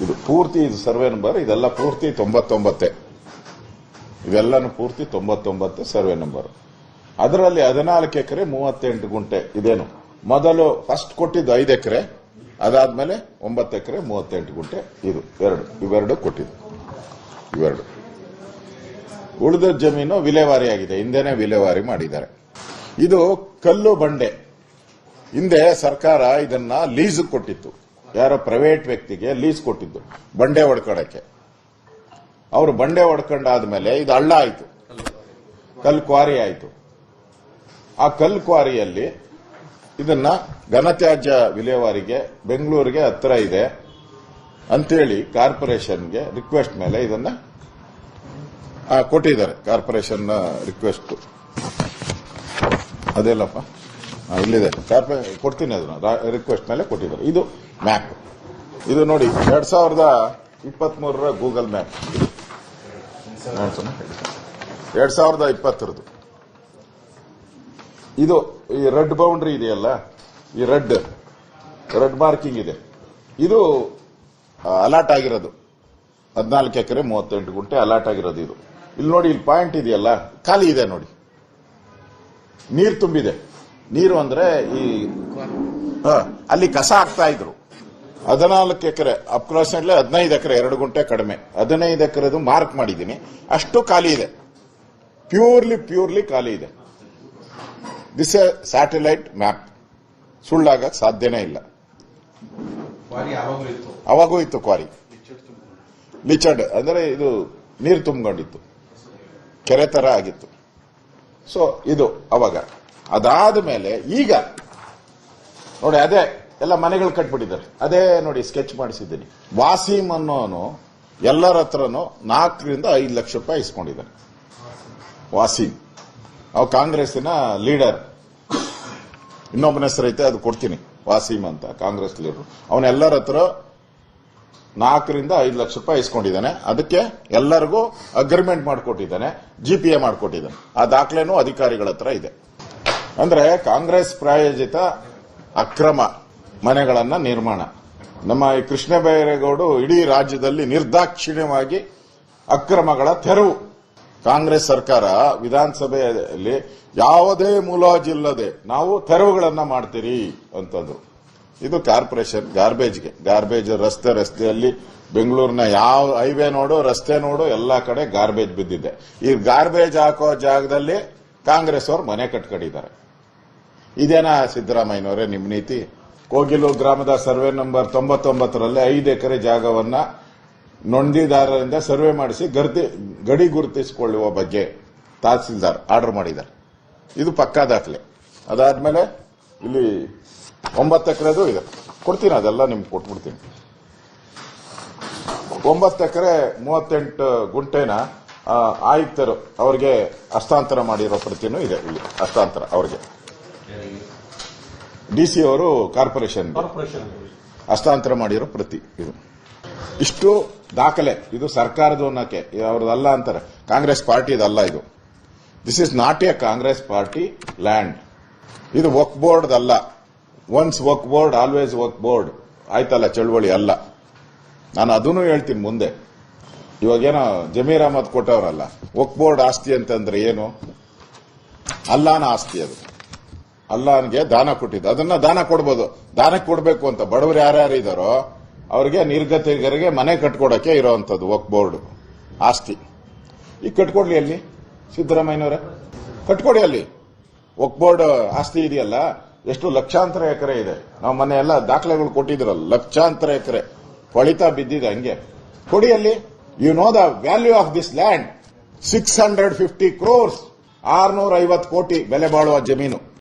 ಇದು ಪೂರ್ತಿ ಇದು ಸರ್ವೆ ನಂಬರ್, ಇದೆಲ್ಲ ಪೂರ್ತಿ ತೊಂಬತ್ತೊಂಬತ್ತೇ. ಇವೆಲ್ಲನೂ ಪೂರ್ತಿ ತೊಂಬತ್ತೊಂಬತ್ತು ಸರ್ವೆ ನಂಬರ್. ಅದರಲ್ಲಿ ಹದಿನಾಲ್ಕು ಎಕರೆ ಮೂವತ್ತೆಂಟು ಗುಂಟೆ ಇದೇನು. ಮೊದಲು ಫಸ್ಟ್ ಕೊಟ್ಟಿದ್ದು ಐದು ಎಕರೆ, ಅದಾದ್ಮೇಲೆ ಒಂಬತ್ತು ಎಕರೆ ಮೂವತ್ತೆಂಟು ಗುಂಟೆ ಇದು ಎರಡು. ಇವೆರಡು ಕೊಟ್ಟಿದ್ದು. ಇವೆರಡು. ಉಳಿದ ಜಮೀನು ವಿಲೇವಾರಿ ಆಗಿದೆ ಹಿಂದೆನೆ ವಿಲೇವಾರಿ ಮಾಡಿದ್ದಾರೆ. ಇದು ಕಲ್ಲು ಬಂಡೆ. ಹಿಂದೆ ಸರ್ಕಾರ ಇದನ್ನ ಲೀಸ್ ಕೊಟ್ಟಿತ್ತು. ಯಾರೋ ಪ್ರೈವೇಟ್ ವ್ಯಕ್ತಿಗೆ ಲೀಸ್ ಕೊಟ್ಟಿದ್ದು, ಬಂಡೆ ಹೊಡ್ಕೊಳಕ್ಕೆ. ಅವರು ಬಂಡೆ ಹೊಡ್ಕೊಂಡಾದ್ಮೇಲೆ ಇದು ಹಳ್ಳ ಆಯ್ತು. ಕಲ್ ಕ್ವಾರಿ ಆಯ್ತು. ಆ ಕಲ್ ಕ್ವಾರಿಯಲ್ಲಿ ಇದನ್ನ ಘನತ್ಯಾಜ್ಯ ವಿಲೇವಾರಿಗೆ ಬೆಂಗಳೂರಿಗೆ ಹತ್ರ ಇದೆ ಅಂತೇಳಿ ಕಾರ್ಪೊರೇಷನ್ಗೆ ರಿಕ್ವೆಸ್ಟ್ ಮೇಲೆ ಇದನ್ನ ಕೊಟ್ಟಿದ್ದಾರೆ. Corporation request. ಅದೇಲ್ಲಪ್ಪ? ಇಲ್ಲಿದೆ ಕೊಡ್ತೀನಿ ಅದನ್ನ. ರಿಕ್ವೆಸ್ಟ್ ಮೇಲೆ ಕೊಟ್ಟಿದ್ದಾರೆ. ಇದು ಮ್ಯಾಪ್ ಇದು ನೋಡಿ, ಎರಡ್ ಸಾವಿರದ ಇಪ್ಪತ್ತ್ ಮೂರರ ಗೂಗಲ್ ಮ್ಯಾಪ್ ಎರಡ್ ಸಾವಿರದ ಇಪ್ಪತ್ತರದು ಇದು ಈ ರೆಡ್ ಬೌಂಡ್ರಿ ಇದೆಯಲ್ಲ? ಈ ರೆಡ್ ರೆಡ್ ಮಾರ್ಕಿಂಗ್ ಇದೆ. ಇದು ಅಲಾಟ್ ಆಗಿರೋದು. ಹದಿನಾಲ್ಕು ಎಕರೆ, ಮೂವತ್ತೆಂಟು ಗುಂಟೆ ಅಲಾಟ್ ಆಗಿರೋದು ಇದು. ಇಲ್ಲಿ ನೋಡಿ, ಇಲ್ಲಿ ಪಾಯಿಂಟ್ ಇದೆಯಲ್ಲ? ಖಾಲಿ ಇದೆ ನೋಡಿ. ನೀರು ತುಂಬಿದೆ. ನೀರು ಅಂದ್ರೆ ಈ ಅಲ್ಲಿ ಕಸ ಹಾಕ್ತಾ ಇದ್ರು. ಹದಿನಾಲ್ಕು ಎಕರೆ ಅಪ್ರಾಕ್ಸಿಮೇಟ್ಲಿ ಹದಿನೈದು ಎಕರೆ ಎರಡು ಗುಂಟೆ ಕಡಿಮೆ. ಹದಿನೈದು ಎಕರೆದು ಮಾರ್ಕ್ ಮಾಡಿದ್ದೀನಿ. ಅಷ್ಟು ಖಾಲಿ ಇದೆ. ಪ್ಯೂರ್ಲಿ ಪ್ಯೂರ್ಲಿ ಖಾಲಿ ಇದೆ. ದಿಸ್ ಎ ಸ್ಯಾಟಲೈಟ್ ಮ್ಯಾಪ್ ಸುಳ್ಳಾಗಕ್ ಸಾಧ್ಯನೇ ಇಲ್ಲ. ಅವಾಗೂ ಇತ್ತು ಕ್ವಾರಿ. ಲಿಚರ್ಡ್ ಅಂದ್ರೆ ಇದು ನೀರು ತುಂಬಿಕೊಂಡಿತ್ತು. ಕೆರೆ ತರ ಆಗಿತ್ತು. ಸೊ ಇದು ಅವಾಗ. ಅದಾದ ಮೇಲೆ ಈಗ, ನೋಡಿ ಅದೇ ಎಲ್ಲ ಮನೆಗಳು ಕಟ್ಬಿಟ್ಟಿದ್ದಾರೆ. ಅದೇ ನೋಡಿ ಸ್ಕೆಚ್ ಮಾಡಿಸಿದ್ದೀನಿ. ವಾಸೀಮ್ ಅನ್ನೋನು ಎಲ್ಲರ ಹತ್ರನೂ ನಾಲ್ಕರಿಂದ ಐದು ಲಕ್ಷ ರೂಪಾಯಿ ಇಸ್ಕೊಂಡಿದ್ದಾನೆ. ವಾಸೀಮ್ ಅವ ಕಾಂಗ್ರೆಸ್ನ ಲೀಡರ್. ಇನ್ನೊಬ್ಬನ ಹೆಸರೈತೆ ಅದು ಕೊಡ್ತೀನಿ. ವಾಸೀಮ್ ಅಂತ, ಕಾಂಗ್ರೆಸ್ ಲೀಡರ್. ಅವನೆಲ್ಲರ ಹತ್ರ ನಾಲ್ಕರಿಂದ ಐದು ಲಕ್ಷ ರೂಪಾಯಿ ಇಸ್ಕೊಂಡಿದ್ದಾನೆ. ಅದಕ್ಕೆ ಎಲ್ಲರಿಗೂ ಅಗ್ರಿಮೆಂಟ್ ಮಾಡಿಕೊಟ್ಟಿದ್ದಾನೆ ಜಿಪಿಎ ಮಾಡಿಕೊಟ್ಟಿದ್ದಾನೆ. ಆ ದಾಖಲೆನೂ ಅಧಿಕಾರಿಗಳ ಹತ್ರ ಇದೆ. ಅಂದ್ರೆ ಕಾಂಗ್ರೆಸ್ ಪ್ರಾಯೋಜಿತ ಅಕ್ರಮ ಮನೆಗಳನ್ನ ನಿರ್ಮಾಣ. ನಮ್ಮ ಈ ಕೃಷ್ಣ ಬೈರೇಗೌಡು ಇಡೀ ರಾಜ್ಯದಲ್ಲಿ ನಿರ್ದಾಕ್ಷಿಣ್ಯವಾಗಿ ಅಕ್ರಮಗಳ ತೆರವು. ಕಾಂಗ್ರೆಸ್ ಸರ್ಕಾರ ವಿಧಾನಸಭೆಯಲ್ಲಿ ಯಾವುದೇ ಮುಲಾಜಿಲ್ಲದೆ ನಾವು ತೆರವುಗಳನ್ನ ಮಾಡ್ತೀರಿ ಅಂತಂದ್ರು. ಇದು ಕಾರ್ಪೊರೇಷನ್ ಗಾರ್ಬೇಜ್ಗೆ. ಗಾರ್ಬೇಜ್ ರಸ್ತೆ ರಸ್ತೆಯಲ್ಲಿ ಬೆಂಗಳೂರಿನ ಯಾವ ಹೈವೇ ನೋಡು ರಸ್ತೆ ನೋಡು ಎಲ್ಲಾ ಕಡೆ ಗಾರ್ಬೇಜ್ ಬಿದ್ದಿದೆ. ಈ ಗಾರ್ಬೇಜ್ ಹಾಕೋ ಜಾಗದಲ್ಲಿ ಕಾಂಗ್ರೆಸ್ ಅವರು ಮನೆ ಕಟ್ಕೊಂಡಿದ್ದಾರೆ. ಇದೇನಾ ಸಿದ್ದರಾಮಯ್ಯನವರೇ ನಿಮ್ಮ ನೀತಿ? ಕೋಗಿಲು ಗ್ರಾಮದ ಸರ್ವೆ ನಂಬರ್ ತೊಂಬತ್ತೊಂಬತ್ತರಲ್ಲಿ ಐದು ಎಕರೆ ಜಾಗವನ್ನ ನೊಂದಿದಾರರಿಂದ ಸರ್ವೆ ಮಾಡಿಸಿ ಗರ್ತಿ, ಗಡಿ ಗುರುತಿಸಿಕೊಳ್ಳುವ ಬಗ್ಗೆ ತಹಸೀಲ್ದಾರ್ ಆರ್ಡರ್ ಮಾಡಿದ್ದಾರೆ. ಇದು ಪಕ್ಕಾ ದಾಖಲೆ. ಅದಾದ್ಮೇಲೆ ಇಲ್ಲಿ ಒಂಬತ್ತು ಎಕರೆದು ಇದೆ. ಕೊಡ್ತೀನಿ, ಅದೆಲ್ಲ ನಿಮ್ಗೆ ಕೊಟ್ಬಿಡ್ತೀನಿ. ಒಂಬತ್ತು ಎಕರೆ ಮೂವತ್ತೆಂಟು ಗುಂಟೆನ ಆಯುಕ್ತರು ಅವರಿಗೆ ಹಸ್ತಾಂತರ ಮಾಡಿರೋ ಪ್ರತಿನೂ ಇದೆ ಇಲ್ಲಿ. ಹಸ್ತಾಂತರ ಅವರಿಗೆ. ಡಿಸಿ ಅವರು ಕಾರ್ಪೊರೇಷನ್ ಕಾರ್ಪೊರೇಷನ್. ಹಸ್ತಾಂತರ ಮಾಡಿರೋ ಪ್ರತಿ ಇದು. ಇಷ್ಟು ದಾಖಲೆ. ಇದು ಸರ್ಕಾರದ ಅನ್ನಕ್ಕೆ. ಅವ್ರದ್ದಲ್ಲ ಅಂತಾರೆ. ಕಾಂಗ್ರೆಸ್ ಪಾರ್ಟಿದಲ್ಲ ಇದು. This is not a Congress party land. ಇದು ವರ್ಕ್ ಬೋರ್ಡ್ ಅಲ್ಲ once work board always work board. ಆಯ್ತಲ್ಲ ಚಳುವಳಿ ಅಲ್ಲ. ನಾನು ಅದನ್ನು ಹೇಳ್ತೀನಿ ಮುಂದೆ. ಇವಾಗೇನೋ ಜಮೀರ್ ಅಹಮದ್ ಕೊಟ್ಟವರಲ್ಲ ಒಕ್ ಬೋರ್ಡ್ ಆಸ್ತಿ ಅಂತಂದ್ರೆ ಏನು? ಅಲ್ಲಾನ ಆಸ್ತಿ ಅದು. ಅಲ್ಲಾನ್ಗೆ ದಾನ ಕೊಟ್ಟಿದ್ದು. ಅದನ್ನ ದಾನ ಕೊಡ್ಬೋದು. ದಾನಕ್ಕೆ ಕೊಡಬೇಕು ಅಂತ ಬಡವರು ಯಾರ್ಯಾರು ಇದಾರೋ, ಅವ್ರಿಗೆ ನಿರ್ಗತಿಕರಿಗೆ ಮನೆ ಕಟ್ಕೊಡಕ್ಕೆ ಇರೋವಂಥದ್ದು ಒಕ್ ಬೋರ್ಡ್ ಆಸ್ತಿ. ಈಗ ಕಟ್ಕೊಡ್ಲಿ ಅಲ್ಲಿ, ಸಿದ್ದರಾಮಯ್ಯನವರೇ? ಕಟ್ಕೊಡಿ ಅಲ್ಲಿ. ಒಕ್ ಬೋರ್ಡ್ ಆಸ್ತಿ ಇದೆಯಲ್ಲ, ಎಷ್ಟು ಲಕ್ಷಾಂತರ ಎಕರೆ ಇದೆ. ನಾವು ಮನೆ ಎಲ್ಲ ದಾಖಲೆಗಳು ಕೊಟ್ಟಿದ್ರಲ್ಲ, ಲಕ್ಷಾಂತರ ಎಕರೆ. ಹೊಳಿತಾ ಬಿದ್ದಿದೆ ಹಂಗೆ. ಕೊಡಿ ಅಲ್ಲಿ. you know the value of this land six hundred fifty crores ಆರ್ನೂರ ಐವತ್ತು ಕೋಟಿ ಬೆಲೆ ಬಾಳುವ ಜಮೀನು